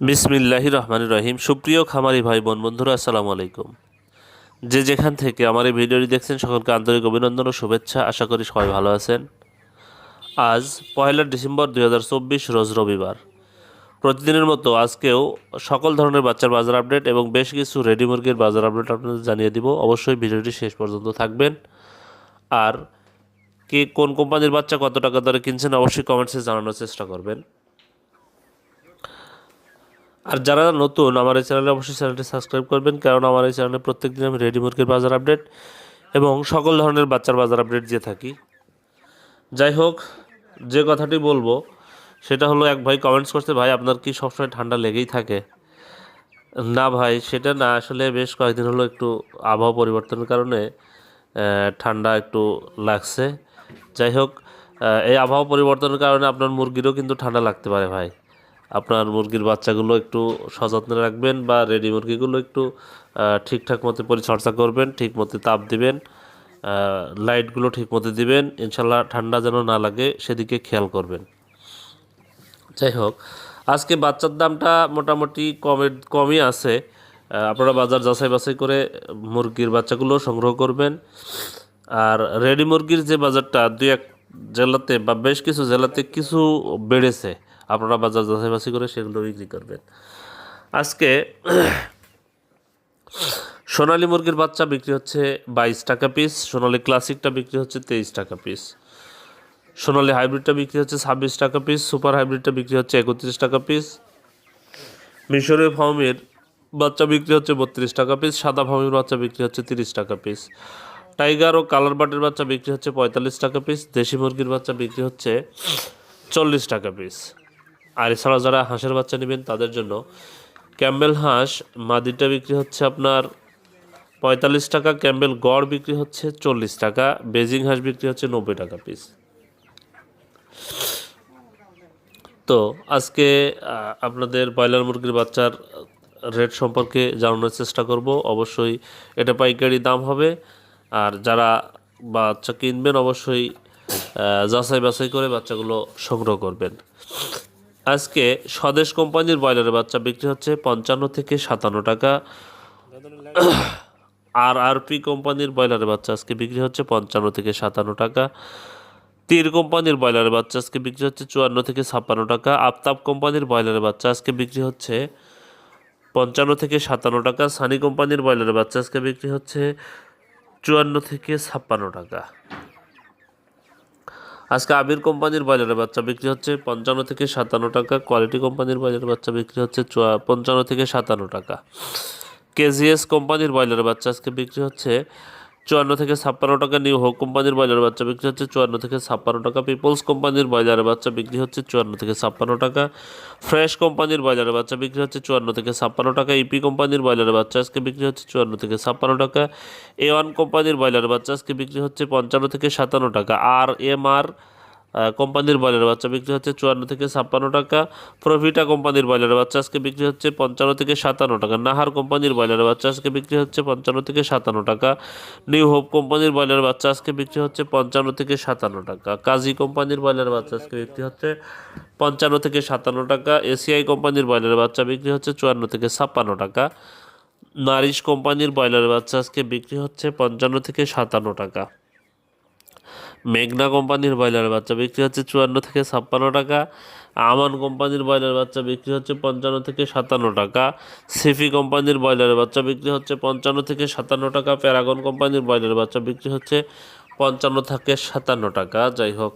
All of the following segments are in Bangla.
বিসমিল্লাহি রহমান রহিম। সুপ্রিয় খামারি ভাই, বোন, বন্ধুরা, আসসালামু আলাইকুম। যে যেখান থেকে আমার এই ভিডিওটি দেখছেন, সকলকে আন্তরিক অভিনন্দন ও শুভেচ্ছা। আশা করি সবাই ভালো আছেন। আজ পয়লা ডিসেম্বর দুই হাজার চব্বিশ, রোজ রবিবার। প্রতিদিনের মতো আজকেও সকল ধরনের বাচ্চার বাজার আপডেট এবং বেশ কিছু রেডি মুরগির বাজার আপডেট আপনাদের জানিয়ে দিব। অবশ্যই ভিডিওটি শেষ পর্যন্ত থাকবেন। আর কে কোন কোম্পানির বাচ্চা কত টাকা দরে কিনছেন, অবশ্যই কমেন্টসে জানানোর চেষ্টা করবেন। আর যারা নতুন, আমার এই চ্যানেলে অবশ্যই চ্যানেলটি সাবস্ক্রাইব করবেন, কারণ আমার এই চ্যানেলে প্রত্যেক দিন আমি রেডি মুরগির বাজার আপডেট এবং সকল ধরনের বাচ্চার বাজার আপডেট দিয়ে থাকি। যাই হোক, যে কথাটি বলব, সেটা হলো এক ভাই কমেন্টস করছে, ভাই, আপনার কি সবসময় ঠান্ডা লেগেই থাকে? না ভাই, সেটা না, আসলে বেশ কয়েকদিন হলো একটু আবহাওয়া পরিবর্তনের কারণে ঠান্ডা একটু লাগছে। যাই হোক এই আবহাওয়া পরিবর্তনের কারণে আপনার মুরগিরও কিন্তু ঠান্ডা লাগতে পারে ভাই। আপনার মুরগির বাচ্চাগুলো একটু সযত্নে রাখবেন বা রেডি মুরগিগুলো একটু ঠিকঠাক মতো পরিচর্যা করবেন, ঠিক মতো তাপ দিবেন লাইটগুলো ঠিক মতো দিবেন ইনশাল্লাহ ঠান্ডা যেন না লাগে সেদিকে খেয়াল করবেন। যাই হোক, আজকে বাচ্চার দামটা মোটামুটি কমে, কমই আছে। আপনারা বাজার যাচাই বাছাই করে মুরগির বাচ্চাগুলো সংগ্রহ করবেন। আর রেডি মুরগির যে বাজারটা দুই এক জেলাতে বা বেশ কিছু জেলাতে কিছু বেড়েছে। আপনারা বাজার যাচাই করে সেগুলো বিক্রি করবেন। আজকে সোনালী মুরগির বাচ্চা বিক্রি হচ্ছে বাইশ টাকা পিস সোনালি ক্লাসিকটা বিক্রি হচ্ছে তেইশ টাকা পিস সোনালি হাইব্রিডটা বিক্রি হচ্ছে ছাব্বিশ টাকা পিস সুপার হাইব্রিডটা বিক্রি হচ্ছে একত্রিশ টাকা পিস মিশরীয় ফার্মের বাচ্চা বিক্রি হচ্ছে বত্রিশ টাকা পিস সাদা ফার্মের বাচ্চা বিক্রি হচ্ছে তিরিশ টাকা পিস টাইগার ও কালার বাটের বাচ্চা বিক্রি হচ্ছে পঁয়তাল্লিশ টাকা পিস দেশি মুরগির বাচ্চা বিক্রি হচ্ছে চল্লিশ টাকা পিস আর এছাড়া যারা হাঁসের বাচ্চা নেবেন তাদের জন্য ক্যাম্বেল হাঁস মাদিটা বিক্রি হচ্ছে আপনার পঁয়তাল্লিশ টাকা, ক্যাম্বেল গড় বিক্রি হচ্ছে চল্লিশ টাকা, বেজিং হাঁস বিক্রি হচ্ছে নব্বই টাকা পিস তো আজকে আপনাদের ব্রয়লার মুরগির বাচ্চার রেট সম্পর্কে জানানোর চেষ্টা করব। অবশ্যই এটা পাইকারি দাম হবে। আর যারা বাচ্চা কিনবেন অবশ্যই যাচাই বাছাই করে বাচ্চাগুলো সংগ্রহ করবেন। আজকে স্বদেশ কোম্পানির ব্রয়লারের বাচ্চা বিক্রি হচ্ছে পঞ্চান্ন থেকে সাতান্ন টাকা। আর আরপি কোম্পানির ব্রয়লারের বাচ্চা আজকে বিক্রি হচ্ছে পঞ্চান্ন থেকে সাতান্ন টাকা। তীর কোম্পানির ব্রয়লারের বাচ্চা আজকে বিক্রি হচ্ছে চুয়ান্ন থেকে ছাপ্পান্ন টাকা। আফতাব কোম্পানির ব্রয়লারের বাচ্চা আজকে বিক্রি হচ্ছে পঞ্চান্ন থেকে সাতান্ন টাকা। সানি কোম্পানির ব্রয়লারের বাচ্চা আজকে বিক্রি হচ্ছে চুয়ান্ন থেকে ছাপ্পান্ন টাকা। আজকে আবির কোম্পানির ব্রয়লারের বাচ্চা বিক্রি হচ্ছে পঞ্চান্ন থেকে সাতান্ন টাকা, কোয়ালিটি কোম্পানির ব্রয়লারের বাচ্চা বিক্রি হচ্ছে পঞ্চান্ন থেকে সাতান্ন টাকা। কেজিএস কোম্পানির ব্রয়লারের বাচ্চা আজকে বিক্রি হচ্ছে চুয়ান্ন থেকে ছাপ্পান্ন টাকা নিউ হোক কোম্পানির ব্রয়লার বাচ্চা বিক্রি হচ্ছে চুয়ান্ন থেকে ছাপ্পান্ন টাকা। পিপলস কোম্পানির ব্রয়লার বাচ্চা বিক্রি হচ্ছে চুয়ান্ন থেকে ছাপ্পান্ন টাকা। ফ্রেশ কোম্পানির বাজারে বাচ্চা বিক্রি হচ্ছে চুয়ান্ন থেকে ছাপ্পান্ন টাকা। ইপি কোম্পানির ব্রয়লার বাচ্চা আজকে বিক্রি হচ্ছে চুয়ান্ন থেকে ছাপ্পান্ন টাকা। এ ওয়ান কোম্পানির ব্রয়লার বাচ্চা আজকে বিক্রি হচ্ছে পঞ্চান্ন থেকে সাতান্ন টাকা। আর এম আর কোম্পানির ব্রয়লারের বাচ্চা বিক্রি হচ্ছে চুয়ান্ন থেকে ছাপ্পান্ন টাকা। প্রভিটা কোম্পানির ব্রয়লারের বাচ্চা আজকে বিক্রি হচ্ছে পঞ্চান্ন থেকে সাতান্ন টাকা। নাহার কোম্পানির ব্রয়লারের বাচ্চা আজকে বিক্রি হচ্ছে পঞ্চান্ন থেকে সাতান্ন টাকা। নিউ হোপ কোম্পানির ব্রয়লারের বাচ্চা আজকে বিক্রি হচ্ছে পঞ্চান্ন থেকে সাতান্ন টাকা। কাজী কোম্পানির ব্রয়লারের বাচ্চা আজকে বিক্রি হচ্ছে পঞ্চান্ন থেকে সাতান্ন টাকা। এসিআই কোম্পানির ব্রয়লারের বাচ্চা বিক্রি হচ্ছে চুয়ান্ন থেকে ছাপ্পান্ন টাকা। নারিশ কোম্পানির ব্রয়লারের বাচ্চা আজকে বিক্রি হচ্ছে পঞ্চান্ন থেকে সাতান্ন টাকা। মেঘনা কোম্পানির ব্রয়লার বাচ্চা বিক্রি হচ্ছে চুয়ান্ন থেকে ছাপ্পান্ন টাকা, আমান কোম্পানির ব্রয়লার বাচ্চা বিক্রি হচ্ছে পঞ্চান্ন থেকে সাতান্ন টাকা, সিফি কোম্পানির ব্রয়লারের বাচ্চা বিক্রি হচ্ছে পঞ্চান্ন থেকে সাতান্ন টাকা, প্যারাগন কোম্পানির ব্রয়লারের বাচ্চা বিক্রি হচ্ছে পঞ্চান্ন থেকে সাতান্ন টাকা। যাই হোক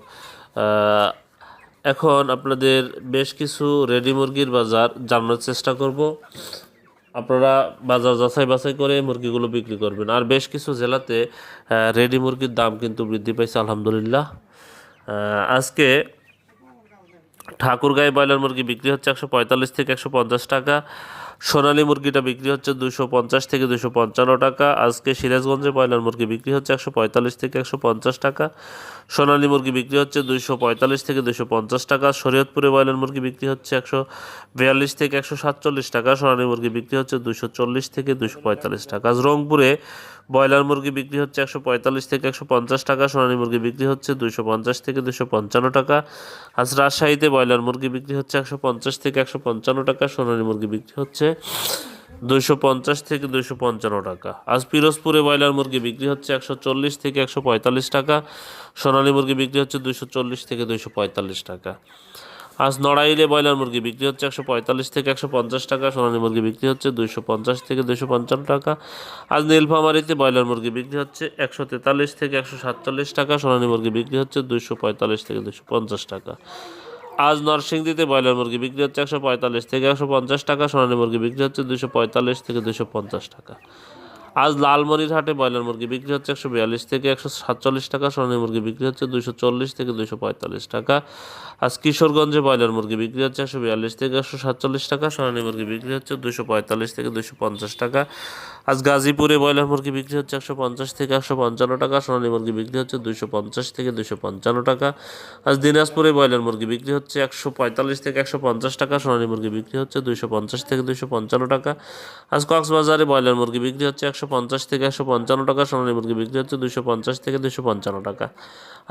এখন আপনাদের বেশ কিছু রেডি মুরগির বাজার জানানোর চেষ্টা করব। আপনারা বাজার যাচাই বাছাই করে মুরগিগুলো বিক্রি করবেন। আর বেশ কিছু জেলাতে রেডি মুরগির দাম কিন্তু বৃদ্ধি পাইছে, আলহামদুলিল্লাহ। আজকে ঠাকুরগাঁয়ে ব্রয়লার মুরগি বিক্রি হচ্ছে একশো পঁয়তাল্লিশ থেকে একশো পঞ্চাশ টাকা। সোনালী মুরগিটা বিক্রি হচ্ছে দুশো পঞ্চাশ থেকে দুশো পঞ্চান্ন টাকা। আজকে সিরাজগঞ্জে ব্রয়লার মুরগি বিক্রি হচ্ছে একশো পঁয়তাল্লিশ থেকে একশো পঞ্চাশ টাকা। সোনালী মুরগি বিক্রি হচ্ছে দুশো পঁয়তাল্লিশ থেকে দুশো পঞ্চাশ টাকা। শরীয়তপুরে ব্রয়লার মুরগি বিক্রি হচ্ছে একশো বিয়াল্লিশ থেকে একশো সাতচল্লিশ টাকা। সোনালী মুরগি বিক্রি হচ্ছে দুশো চল্লিশ থেকে দুশো পঁয়তাল্লিশ টাকা। রংপুরে ব্রয়লার মুরগি বিক্রি হচ্ছে একশো পঁয়তাল্লিশ থেকে একশো পঞ্চাশ টাকা, সোনালী মুরগি বিক্রি হচ্ছে দুশো পঞ্চাশ থেকে দুশো পঞ্চান্ন টাকা। আজ রাজশাহীতে ব্রয়লার মুরগি বিক্রি হচ্ছে একশো পঞ্চাশ থেকে একশো পঞ্চান্ন টাকা, সোনালী মুরগি বিক্রি হচ্ছে দুশো পঞ্চাশ থেকে দুশো পঞ্চান্ন টাকা। আজ পিরোজপুরে ব্রয়লার মুরগি বিক্রি হচ্ছে একশো চল্লিশ থেকে একশো পঁয়তাল্লিশ টাকা, সোনালী মুরগি বিক্রি হচ্ছে দুশো চল্লিশ থেকে দুশো পঁয়তাল্লিশ টাকা। আজ নড়াইলে ব্রয়লার মুরগি বিক্রি হচ্ছে একশো পঁয়তাল্লিশ থেকে একশো পঞ্চাশ টাকা, সোনালী মুরগি বিক্রি হচ্ছে দুশো পঞ্চাশ থেকে দুশো পঞ্চান্ন টাকা। আজ নীলফামারিতে ব্রয়লার মুরগি বিক্রি হচ্ছে একশো তেতাল্লিশ থেকে একশো সাতচল্লিশ টাকা, সোনালী মুরগি বিক্রি হচ্ছে দুশো পঁয়তাল্লিশ থেকে দুশো পঞ্চাশ টাকা। আজ নরসিংদীতে ব্রয়লার মুরগি বিক্রি হচ্ছে একশো পঁয়তাল্লিশ থেকে একশো পঞ্চাশ টাকা, সোনালী মুরগি বিক্রি হচ্ছে দুশো পঁয়তাল্লিশ থেকে দুশো পঞ্চাশ টাকা। আজ লালমনিরহাটে ব্রয়লার মুরগি বিক্রি হচ্ছে একশো বিয়াল্লিশ থেকে একশো সাতচল্লিশ টাকা, সোনালী মুরগি বিক্রি হচ্ছে দুশো চল্লিশ থেকে দুশো পঁয়তাল্লিশ টাকা। আজ কিশোরগঞ্জে ব্রয়লার মুরগি বিক্রি হচ্ছে একশো বিয়াল্লিশ থেকে একশো সাতচল্লিশ টাকা, সোনালী মুরগি বিক্রি হচ্ছে দুশো পঁয়তাল্লিশ থেকে দুশো পঞ্চাশ টাকা। আজ গাজীপুরে ব্রয়লার মুরগি বিক্রি হচ্ছে একশো পঞ্চাশ থেকে একশো পঞ্চান্ন টাকা, সোনালী মুরগি বিক্রি হচ্ছে দুশো পঞ্চাশ থেকে দুশো পঞ্চান্ন টাকা। আজ দিনাজপুরে ব্রয়লার মুরগি বিক্রি হচ্ছে একশো পঁয়তাল্লিশ থেকে একশো পঞ্চাশ টাকা, সোনালী মুরগি বিক্রি হচ্ছে দুশো পঞ্চাশ থেকে দুশো পঞ্চান্ন টাকা। আজ কক্সবাজারে ব্রয়লার মুরগি বিক্রি হচ্ছে একশো পঞ্চাশ থেকে একশো পঞ্চান্ন টাকা, সোনালী মুরগি বিক্রি হচ্ছে দুশো পঞ্চাশ থেকে দুশো পঞ্চান্ন টাকা।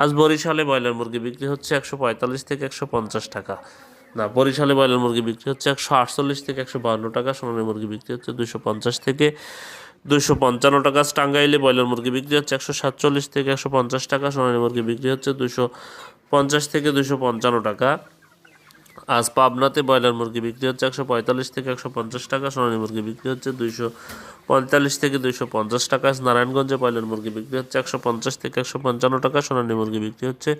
আজ বরিশালে ব্রয়লার মুরগি বিক্রি হচ্ছে একশো পঁয়তাল্লিশ থেকে একশো পঞ্চাশ টাকা। না, বরিশালে ব্রয়লার মুরগি বিক্রি হচ্ছে একশো আটচল্লিশ থেকে একশো বাহান্ন টাকা, সোনালী মুরগি বিক্রি হচ্ছে দুশো পঞ্চাশ থেকে দুশো পঞ্চান্ন টাকা, টাঙ্গাইলে ব্রয়লার মুরগি বিক্রি হচ্ছে একশো সাতচল্লিশ থেকে একশো পঞ্চাশ টাকা, সোনালী মুরগি বিক্রি হচ্ছে দুশো পঞ্চাশ থেকে দুশো পঞ্চান্ন টাকা। আজ পাবনাতে ব্রয়লার মুরগি বিক্রি হচ্ছে একশো পঁয়তাল্লিশ থেকে একশো পঞ্চাশ টাকা, সোনালী মুরগি বিক্রি হচ্ছে দুইশো পঁয়তাল্লিশ থেকে দুইশো পঞ্চাশ টাকা। নারায়ণগঞ্জে ব্রয়লার মুরগি বিক্রি হচ্ছে একশো পঞ্চাশ থেকে একশো পঞ্চান্ন টাকা, সোনালী মুরগি বিক্রি হচ্ছে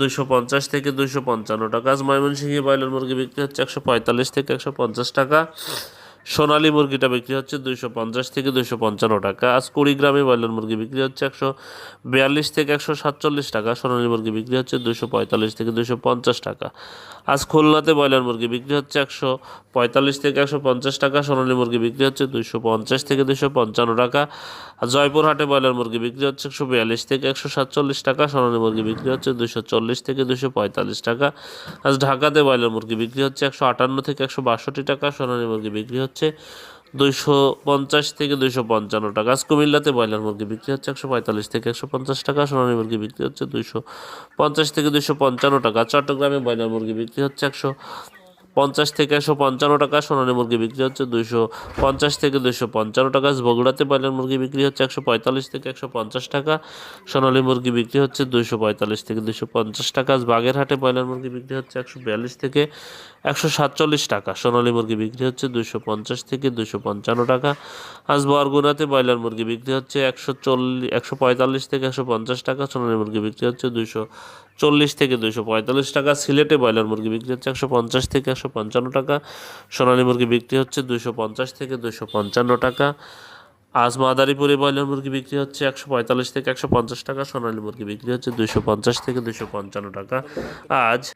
দুইশো পঞ্চাশ থেকে দুইশো পঞ্চান্ন টাকা। আজ ময়মনসিংহে ব্রয়লার মুরগি বিক্রি হচ্ছে একশো পঁয়তাল্লিশ থেকে একশো পঞ্চাশ টাকা। সোনালী মুরগিটা বিক্রি হচ্ছে দুইশো পঞ্চাশ থেকে দুইশো পঞ্চান্ন টাকা। আজ কুড়িগ্রামে ব্রয়লার মুরগি বিক্রি হচ্ছে একশো বিয়াল্লিশ থেকে একশো সাতচল্লিশ টাকা। সোনালী মুরগি বিক্রি হচ্ছে দুশো পঁয়তাল্লিশ থেকে দুশো পঞ্চাশ টাকা। আজ খুলনাতে ব্রয়লার মুরগি বিক্রি হচ্ছে একশো পঁয়তাল্লিশ থেকে একশো পঞ্চাশ টাকা। সোনালী মুরগি বিক্রি হচ্ছে দুশো পঞ্চাশ থেকে দুশো পঞ্চান্ন টাকা। আর জয়পুরহাটে ব্রয়লার মুরগি বিক্রি হচ্ছে একশো বিয়াল্লিশ থেকে একশো সাতচল্লিশ টাকা। সোনালী মুরগি বিক্রি হচ্ছে দুশো চল্লিশ থেকে দুশো পঁয়তাল্লিশ টাকা। আজ ঢাকাতে ব্রয়লার মুরগি বিক্রি হচ্ছে একশো আটান্ন থেকে একশো বাষট্টি টাকা। সোনালী মুরগি বিক্রি হচ্ছে দুইশো পঞ্চাশ থেকে দুইশো পঞ্চান্ন টাকা। আজ কুমিল্লাতে ব্রয়লার মুরগি বিক্রি হচ্ছে একশো পঁয়তাল্লিশ থেকে একশো পঞ্চাশ টাকা, সোনালি মুরগি বিক্রি হচ্ছে দুইশো পঞ্চাশ থেকে দুইশো পঞ্চান্ন টাকা। চট্টগ্রামে ব্রয়লার মুরগি বিক্রি হচ্ছে একশো পঞ্চাশ থেকে একশো পঞ্চান্ন টাকা সোনালী মুরগি বিক্রি হচ্ছে দুইশো পঞ্চাশ থেকে দুইশো পঞ্চান্ন টাকা। বগুড়াতে ব্রয়লার মুরগি বিক্রি হচ্ছে একশো পঁয়তাল্লিশ থেকে একশো পঞ্চাশ টাকা। সোনালী মুরগি বিক্রি হচ্ছে দুইশো পঁয়তাল্লিশ থেকে দুইশো পঞ্চাশ টাকা। বাগেরহাটে ব্রয়লার মুরগি বিক্রি হচ্ছে একশো বিয়াল্লিশ থেকে একশো সাতচল্লিশ টাকা। সোনালী মুরগি বিক্রি হচ্ছে দুইশো পঞ্চাশ থেকে দুইশো পঞ্চান্ন টাকা। আজ বরগুনাতে ব্রয়লার মুরগি বিক্রি হচ্ছে একশো চল্লিশ একশো পঁয়তাল্লিশ থেকে একশো পঞ্চাশ টাকা। সোনালী মুরগি বিক্রি হচ্ছে দুইশো চল্লিশ থেকে দুইশো পঁয়তাল্লিশ টাকা। সিলেটে ব্রয়লার মুরগি বিক্রি হচ্ছে একশো পঞ্চাশ থেকে একশো পঞ্চান্ন টাকা। সোনালী মুরগি বিক্রি হচ্ছে দুশো পঞ্চাশ থেকে দুশো পঞ্চান্ন টাকা। আজ মাদারীপুরে ব্রয়লার মুরগি বিক্রি হচ্ছে একশো পঁয়তাল্লিশ থেকে একশো পঞ্চাশ টাকা। সোনালী মুরগি বিক্রি হচ্ছে দুশো পঞ্চাশ থেকে দুশো পঞ্চান্ন টাকা। আজ